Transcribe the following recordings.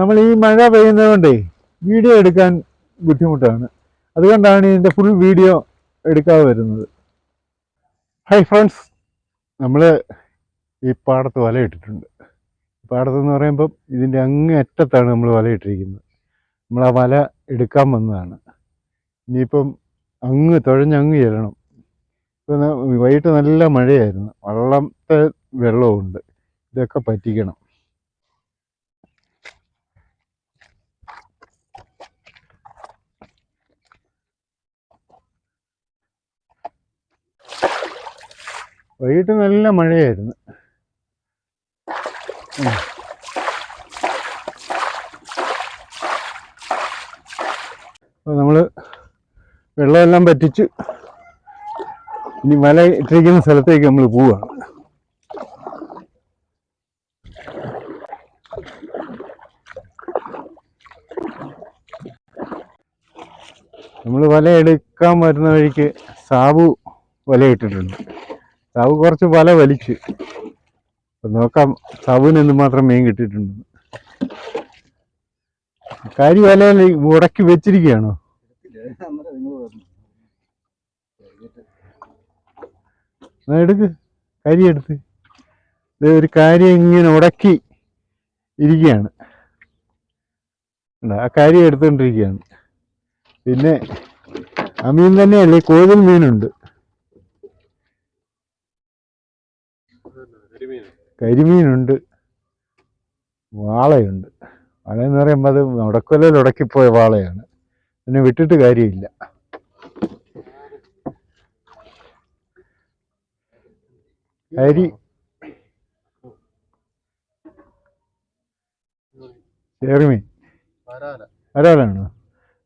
നമ്മൾ ഈ മഴ പെയ്യുന്നത് കൊണ്ടേ വീഡിയോ എടുക്കാൻ ബുദ്ധിമുട്ടാണ്. അതുകൊണ്ടാണ് ഇതിന്റെ ഫുൾ വീഡിയോ എടുക്കാതെ വരുന്നത്. ഹായ് ഫ്രണ്ട്സ് നമ്മൾ ഈ പാടത്ത് വലയിട്ടിട്ടുണ്ട് പാടത്ത് എന്ന് പറയുമ്പം ഇതിന്റെ അങ്ങേ അറ്റത്താണ് നമ്മൾ വലയിട്ടിരിക്കുന്നത് നമ്മൾ ആ വല എടുക്കാൻ വന്നതാണ്. ഇനിയിപ്പം അങ്ങ് തുഴഞ്ഞങ്ങ് ചെല്ലണം. ഇപ്പം വൈകിട്ട് നല്ല മഴയായിരുന്നു. വള്ളത്തെ വെള്ളമുണ്ട് ഇതൊക്കെ പറ്റിക്കണം. വൈകിട്ട് നല്ല മഴയായിരുന്നു. അപ്പോൾ നമ്മൾ വെള്ളമെല്ലാം പറ്റിച്ച് ഇനി മല ഇട്ടിരിക്കുന്ന സ്ഥലത്തേക്ക് നമ്മൾ പോവുകയാണ് നമ്മൾ വല എടുക്കാൻ വരുന്ന വഴിക്ക് സാബു വല ഇട്ടിട്ടുണ്ട് സാബു കുറച്ച് വല വലിച്ചു. നോക്കാം നോക്കാം എന്ത് മാത്രം മീൻ കിട്ടിയിട്ടുണ്ട്. കരി വല ഉടക്കി വെച്ചിരിക്കുകയാണോ? എടുക്ക് കരി എടുത്ത്. ഒരു കാര്യം ഇങ്ങനെ ഉടക്കി ഇരിക്കുകയാണ്? ആ കാര്യം എടുത്തുകൊണ്ടിരിക്കുകയാണ് പിന്നെ ആ മീൻ തന്നെയല്ലേ കോതിൽ മീനുണ്ട്. കരിമീനുണ്ട് വാളയുണ്ട്. വാള എന്ന് പറയുമ്പോൾ അത് ഉടക്കൊല്ലയിൽ ഉടക്കിപ്പോയ വാളയാണ്. പിന്നെ വിട്ടിട്ട് കാര്യമില്ല. കരി ചെറുമീൻ വരാലാണോ?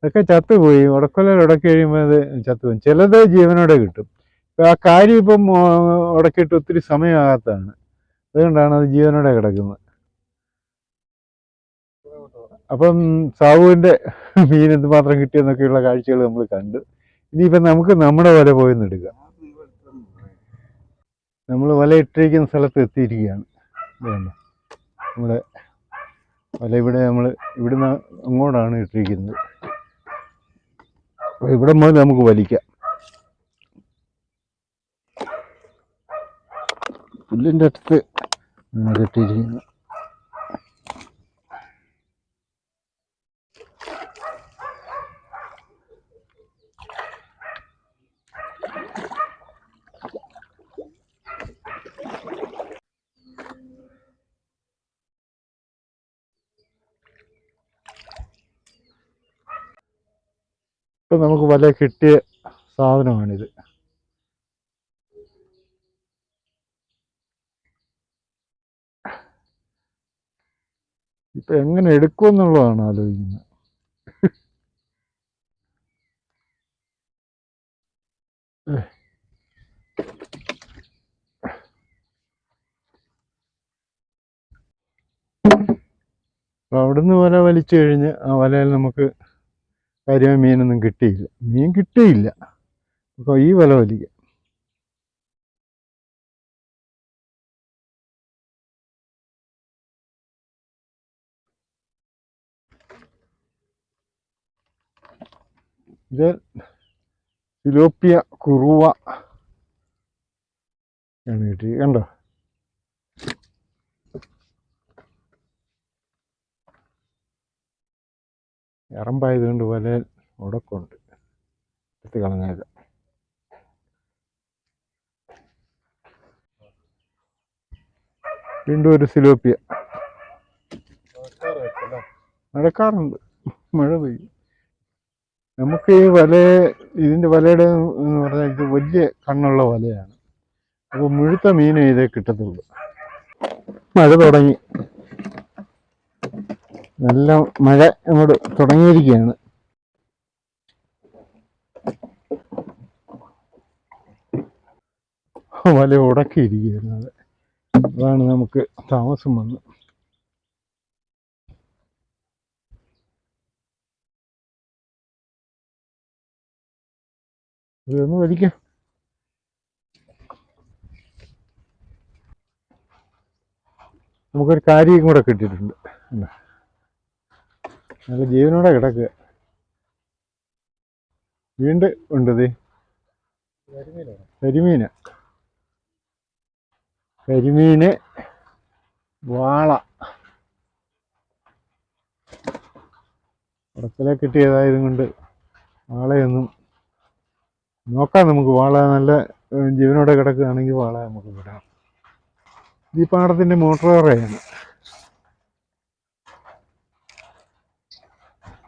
അതൊക്കെ ചത്തുപോയി. ഉടക്കൊല്ലയിൽ ഉടക്കി കഴിയുമ്പോൾ അത് ചത്തുപോയി. ചിലത് ജീവനോടെ കിട്ടും. ആ കാര്യം ഇപ്പം ഉടക്കിയിട്ട് ഒത്തിരി സമയമാകാത്തതാണ്. അതുകൊണ്ടാണ് അത് ജീവനോടെ കിടക്കുന്നത്. അപ്പം സാവുവിന്റെ മീൻ എന്തുമാത്രം കിട്ടിയെന്നൊക്കെയുള്ള കാഴ്ചകൾ നമ്മൾ കണ്ടു. ഇനിയിപ്പം നമുക്ക് നമ്മുടെ വല പോയി എടുക്കാം. നമ്മൾ വല ഇട്ടിരിക്കുന്ന സ്ഥലത്ത് എത്തിയിരിക്കുകയാണ്. നമ്മുടെ വല ഇവിടെ നമ്മൾ ഇവിടുന്ന് അങ്ങോട്ടാണ് ഇട്ടിരിക്കുന്നത്. ഇവിടെ മുതൽ നമുക്ക് വലിക്കാം. പുല്ലിന്റെ അടുത്ത് നമ്മൾ കെട്ടിയിരിക്കുന്നു ഇപ്പം നമുക്ക് വല കിട്ടിയ സാധനമാണിത്. ഇപ്പൊ എങ്ങനെ എടുക്കുമെന്നുള്ളതാണ് ആലോചിക്കുന്നത്. അപ്പൊ അവിടുന്ന് വല വലിച്ചു കഴിഞ്ഞ് ആ വലയിൽ നമുക്ക് കാര്യമായ മീനൊന്നും കിട്ടിയില്ല. മീൻ കിട്ടിയില്ല. അപ്പോൾ ഈ വല വലിക്കാം. ഇത് സിലോപ്പിയ കുറുവ ആണ് കിട്ടി കണ്ടോ? ഇറമ്പായതുകൊണ്ട് വലയിൽ മുടക്കുണ്ട്. എടുത്ത് കളഞ്ഞേക്കാം. വീണ്ടും ഒരു സിലോപ്പിയ നടക്കാറുണ്ട്. മഴ പെയ്യും. നമുക്ക് ഈ വല ഇതിന്റെ വലയുടെ എന്ന് പറഞ്ഞാൽ ഇത് വലിയ കണ്ണുള്ള വലയാണ്. അപ്പോൾ മുഴുത്ത മീൻ ഇതേ കിട്ടത്തുള്ളൂ. മഴ തുടങ്ങി. നല്ല മഴ അങ്ങോട്ട് തുടങ്ങിയിരിക്കുകയാണ്. വല ഉടക്കിയിരിക്കുന്നത് അതാണ് നമുക്ക് താമസം വന്നത്. ഇതൊന്ന് വലിക്കാം. നമുക്കൊരു കാര്യം കൂടെ കിട്ടിയിട്ടുണ്ട്? നല്ല ജീവനോടെ കിടക്കുക. വീണ്ടും ഉണ്ടത് കരിമീന്. കരിമീന് വാള. ഉടക്കലെ കിട്ടിയതായതും കൊണ്ട് വാളയൊന്നും നോക്കാം നമുക്ക് വാള നല്ല ജീവനോടെ കിടക്കുകയാണെങ്കിൽ വാള നമുക്ക് വിടാം. ഈ പാടത്തിന്റെ മോട്ടോറയാണ്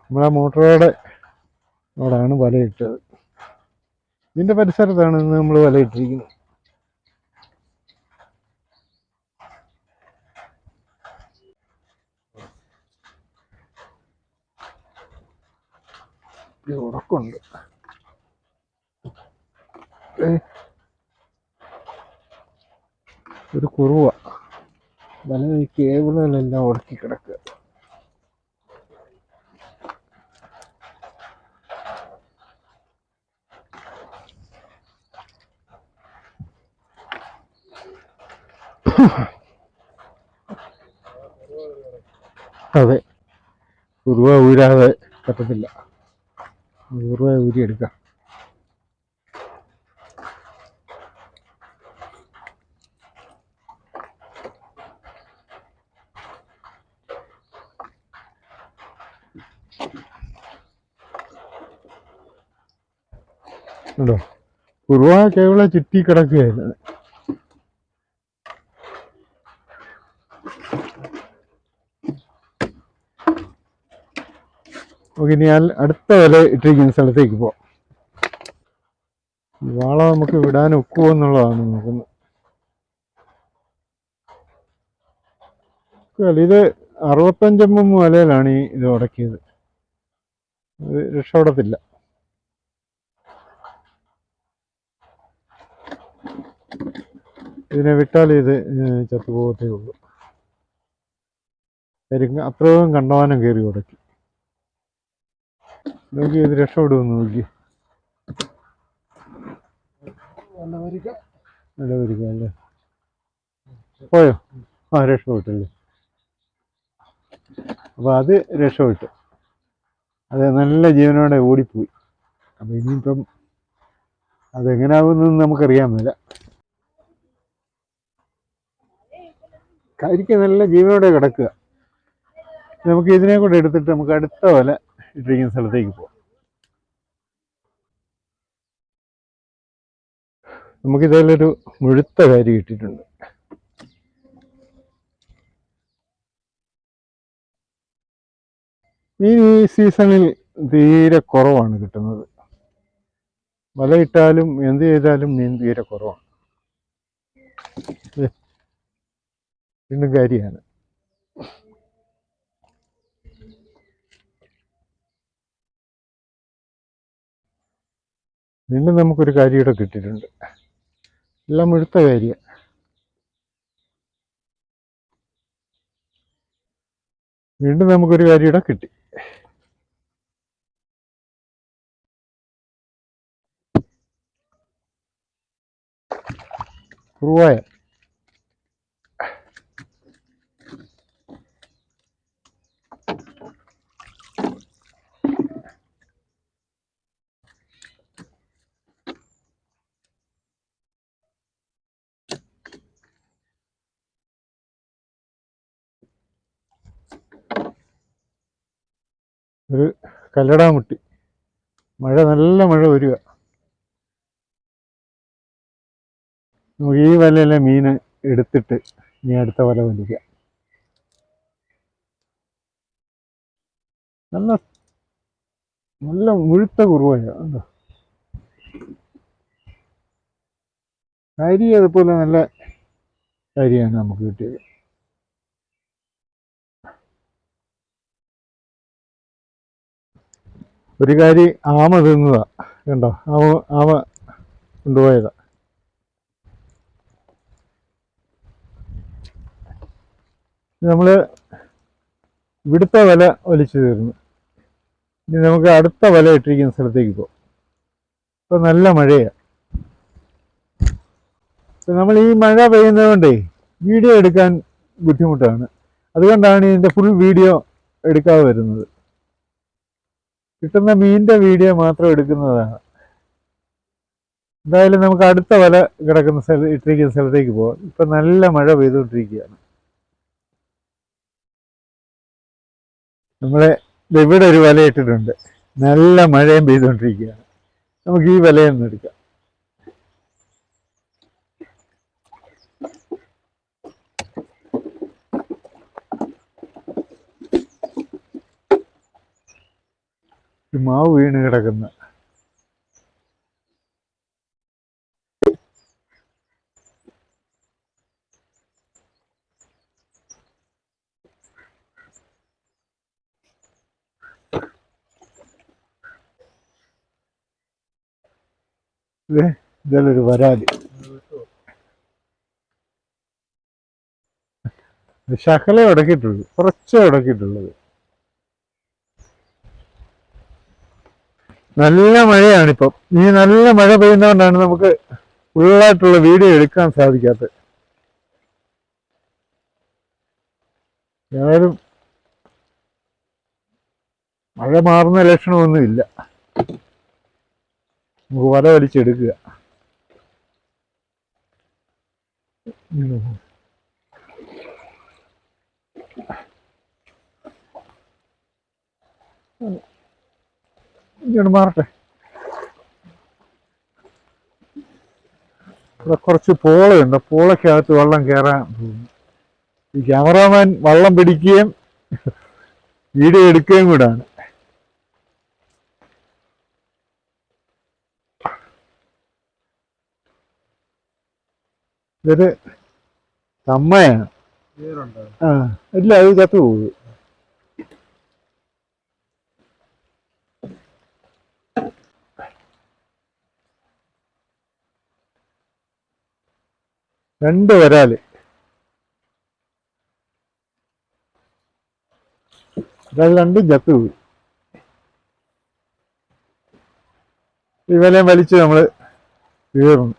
നമ്മളാ മോട്ടോറയുടെ അവിടെയാണ് വലയിട്ടത്. ഇതിന്റെ പരിസരത്താണ് ഇന്ന് നമ്മൾ വലയിട്ടിരിക്കുന്നത്. ഉറക്കമുണ്ട്. ഒരു കുറുവ. നല്ല ഈ കേബിളുകളെല്ലാം ഉടക്കി കിടക്കുക. അതെ. കുറുവ ഊരാതെ പറ്റത്തില്ല. കുറുവ ഊരിയെടുക്കാം. ഉണ്ടോ? കുറുവ കേവല ചുറ്റി കിടക്കുകയായിരുന്നു. നമുക്ക് ഇനി അടുത്ത വില ഇട്ടിരിക്കുന്ന സ്ഥലത്തേക്ക് പോവാം. വാള നമുക്ക് വിടാൻ ഒക്കുമോ എന്നുള്ളതാണ് നോക്കുന്നത്. ഇത് അറുപത്തഞ്ചെണ്ണം വലയിലാണ് ഈ ഇത് ഉടക്കിയത്. രക്ഷപ്പെടത്തില്ല. ഇതിനെ വിട്ടാൽ ഇത് ചത്തുപോകത്തേ ഉള്ളൂ. കരിങ്ങ അത്രയും കണ്ടവാനം കയറി ഉടക്കി. നോക്കി ഇത് രക്ഷപ്പെടുമെന്ന് നോക്കി. അല്ലേ? പോയോ? ആ രക്ഷപ്പെട്ടല്ലേ? അപ്പൊ അത് രക്ഷപ്പെട്ടു. അത് നല്ല ജീവനോടെ ഓടിപ്പോയി. അപ്പൊ ഇനിയിപ്പം അതെങ്ങനാവുമെന്ന് നമുക്കറിയാൻ മേല. കരിക്ക് നല്ല ജീവനോടെ കിടക്കുക. നമുക്ക് ഇതിനെ കൂടെ എടുത്തിട്ട് നമുക്ക് അടുത്ത വല ഇട്ടിരിക്കുന്ന സ്ഥലത്തേക്ക് പോവാം. നമുക്ക് ഇതിലൊരു മുഴുത്ത കാര്യം ഇട്ടിട്ടുണ്ട് ഈ സീസണിൽ തീരെ കുറവാണ് കിട്ടുന്നത്. വലയിട്ടാലും എന്ത് ചെയ്താലും മീൻ തീരെ കുറവാണ്. ദേ, വീണ്ടും നമുക്കൊരു ഇവിടെ കിട്ടിയിട്ടുണ്ട്. എല്ലാം മുഴുത്ത കാര്യ. വീണ്ടും നമുക്കൊരു കാരിയുടെ കിട്ടി. കുറുവായ. ഒരു കല്ലടാമുട്ടി. മഴ നല്ല മഴ വരിക. നമുക്ക് ഈ വലയിലെ മീൻ എടുത്തിട്ട് ഇനി അടുത്ത വല വലിക്കാം നല്ല നല്ല മുഴുത്ത കുറുവായ അരി അതുപോലെ നല്ല അരിയാണ് നമുക്ക് കിട്ടിയത്. ഒരു കാരി ആമ തിന്നതാ. കണ്ടോ? ആമ ആമ കൊണ്ടുപോയതാ. നമ്മൾ ഇവിടുത്തെ വല വലിച്ചു തീർന്നു. ഇനി നമുക്ക് അടുത്ത വല ഇട്ടിരിക്കുന്ന സ്ഥലത്തേക്ക് പോകാം ഇപ്പൊ നല്ല മഴയാ. ഇപ്പൊ നമ്മൾ ഈ മഴ പെയ്യുന്നത് കൊണ്ടേ വീഡിയോ എടുക്കാൻ ബുദ്ധിമുട്ടാണ്. അതുകൊണ്ടാണ് ഇതിന്റെ ഫുൾ വീഡിയോ എടുക്കാതെ വരുന്നത്. കിട്ടുന്ന മീനിന്റെ വീഡിയോ മാത്രം എടുക്കുന്നതാണ്. എന്തായാലും നമുക്ക് അടുത്ത വല കിടക്കുന്ന സ്ഥലം ഇട്ടിരിക്കുന്ന സ്ഥലത്തേക്ക് പോവാം. ഇപ്പൊ നല്ല മഴ പെയ്തുകൊണ്ടിരിക്കുകയാണ്. നമ്മളെ ഇവിടെ ഒരു വല ഇട്ടിട്ടുണ്ട്. നല്ല മഴയും പെയ്തുകൊണ്ടിരിക്കുകയാണ്. നമുക്ക് ഈ വലയൊന്നും എടുക്കാം. ഒരു മാവ് വീണ് കിടക്കുന്ന. ഇതിലൊരു വരാൽ. ശകലേ ഉടക്കിയിട്ടുള്ളൂ കുറച്ചേ ഉടക്കിയിട്ടുള്ളത് നല്ല മഴയാണിപ്പം. ഈ നല്ല മഴ പെയ്യുന്നതുകൊണ്ടാണ് നമുക്ക് ഫുള്ളായിട്ടുള്ള വീഡിയോ എടുക്കാൻ സാധിക്കാത്തത്. ഏതായാലും മഴ മാറുന്ന ലക്ഷണമൊന്നുമില്ല നമുക്ക് വല വലിച്ചെടുക്കുക. ഉം. ഇങ്ങോട്ട് മാറട്ടെ. ഇവിടെ കുറച്ച് പോളയുണ്ട്. പോളയ്ക്കകത്ത് വെള്ളം കയറാൻ ഈ ക്യാമറാമാൻ വള്ളം പിടിക്കുകയും വീഡിയോ എടുക്കുകയും കൂടാണ്. ഇതൊരു തമ്മയാണ് ആ ഇല്ല അത് ചത്തു പോകും രണ്ട് വരാൽ. രണ്ടും ചത്തുപോയി ഈ വലയും വലിച്ച് നമ്മൾ തീർന്നു.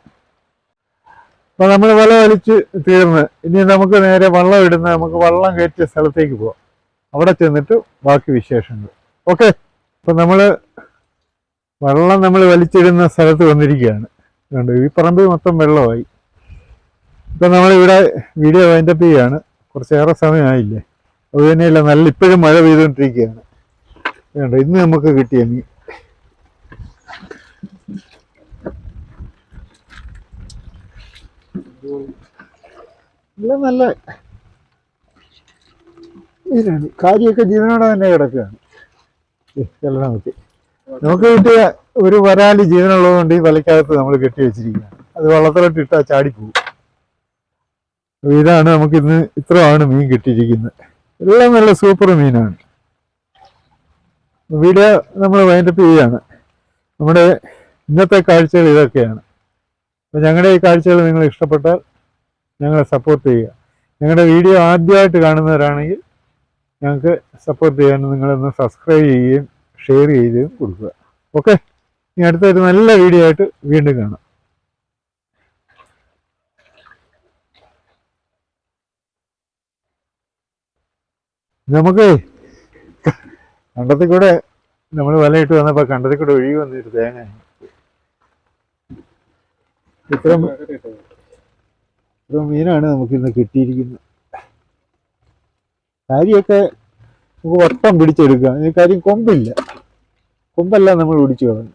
അപ്പൊ നമ്മൾ വല വലിച്ച് തീർന്ന്. ഇനി നമുക്ക് നേരെ വള്ളം ഇടുന്ന നമുക്ക് വള്ളം കയറ്റിയ സ്ഥലത്തേക്ക് പോവാം. അവിടെ ചെന്നിട്ട് ബാക്കി വിശേഷങ്ങൾ. ഓക്കെ? അപ്പൊ നമ്മൾ വള്ളം നമ്മൾ വലിച്ചിടുന്ന സ്ഥലത്ത് വന്നിരിക്കുകയാണ്. ഈ പറമ്പ് മൊത്തം വെള്ളമായി. ഇപ്പൊ നമ്മളിവിടെ വീഡിയോ വൈൻഡപ്പ് ചെയ്യാണ്. കുറച്ചേറെ സമയമായില്ലേ? അത് തന്നെയല്ല നല്ല ഇപ്പോഴും മഴ പെയ്തുകൊണ്ടിരിക്കുകയാണ്. വേണ്ട ഇന്ന് നമുക്ക് കിട്ടിയ മീൻ. നല്ല നല്ല മീനാണ്. കാര്യമൊക്കെ ജീവനോടെ തന്നെ കിടക്കുകയാണ്. എല്ലാം നോക്കി. നമുക്ക് കിട്ടിയ ഒരു വരാൽ ജീവനുള്ളതുകൊണ്ട് ഈ വലയ്ക്കകത്ത് നമ്മൾ കെട്ടി വെച്ചിരിക്കുകയാണ്. അത് വള്ളത്തിലോട്ട് ഇട്ടാൽ ചാടിപ്പോകും അപ്പൊ ഇതാണ് നമുക്ക് ഇന്ന് ഇത്രയാണ് മീൻ കിട്ടിയിരിക്കുന്നത്. എല്ലാം നല്ല സൂപ്പർ മീനാണ്. വീഡിയോ നമ്മൾ വൈൻഡപ്പ് ചെയ്യുകയാണ് നമ്മുടെ ഇന്നത്തെ കാഴ്ചകൾ ഇതൊക്കെയാണ്. അപ്പോൾ ഞങ്ങളുടെ ഈ കാഴ്ചകൾ നിങ്ങൾ ഇഷ്ടപ്പെട്ടാൽ ഞങ്ങളെ സപ്പോർട്ട് ചെയ്യുക. ഞങ്ങളുടെ വീഡിയോ ആദ്യമായിട്ട് കാണുന്നവരാണെങ്കിൽ ഞങ്ങൾക്ക് സപ്പോർട്ട് ചെയ്യാൻ നിങ്ങളൊന്ന് സബ്സ്ക്രൈബ് ചെയ്യുകയും ഷെയർ ചെയ്യുകയും കൊടുക്കുക. ഓക്കെ ഇനി അടുത്തൊരു നല്ല വീഡിയോ ആയിട്ട് വീണ്ടും കാണാം. നമുക്ക് കണ്ടത്തിൽ കൂടെ നമ്മൾ വലയിട്ട് വന്നപ്പോൾ കണ്ടത്തിൽ കൂടെ ഒഴുകി വന്നിട്ട് തേങ്ങ. ഇത്ര ഇത്ര മീനാണ് നമുക്ക് ഇന്ന് കിട്ടിയിരിക്കുന്നത്. കാര്യമൊക്കെ നമുക്ക് വട്ടം പിടിച്ചെടുക്കാം. കാര്യം കൊമ്പില്ല. കൊമ്പല്ല നമ്മൾ പിടിച്ചു കളഞ്ഞു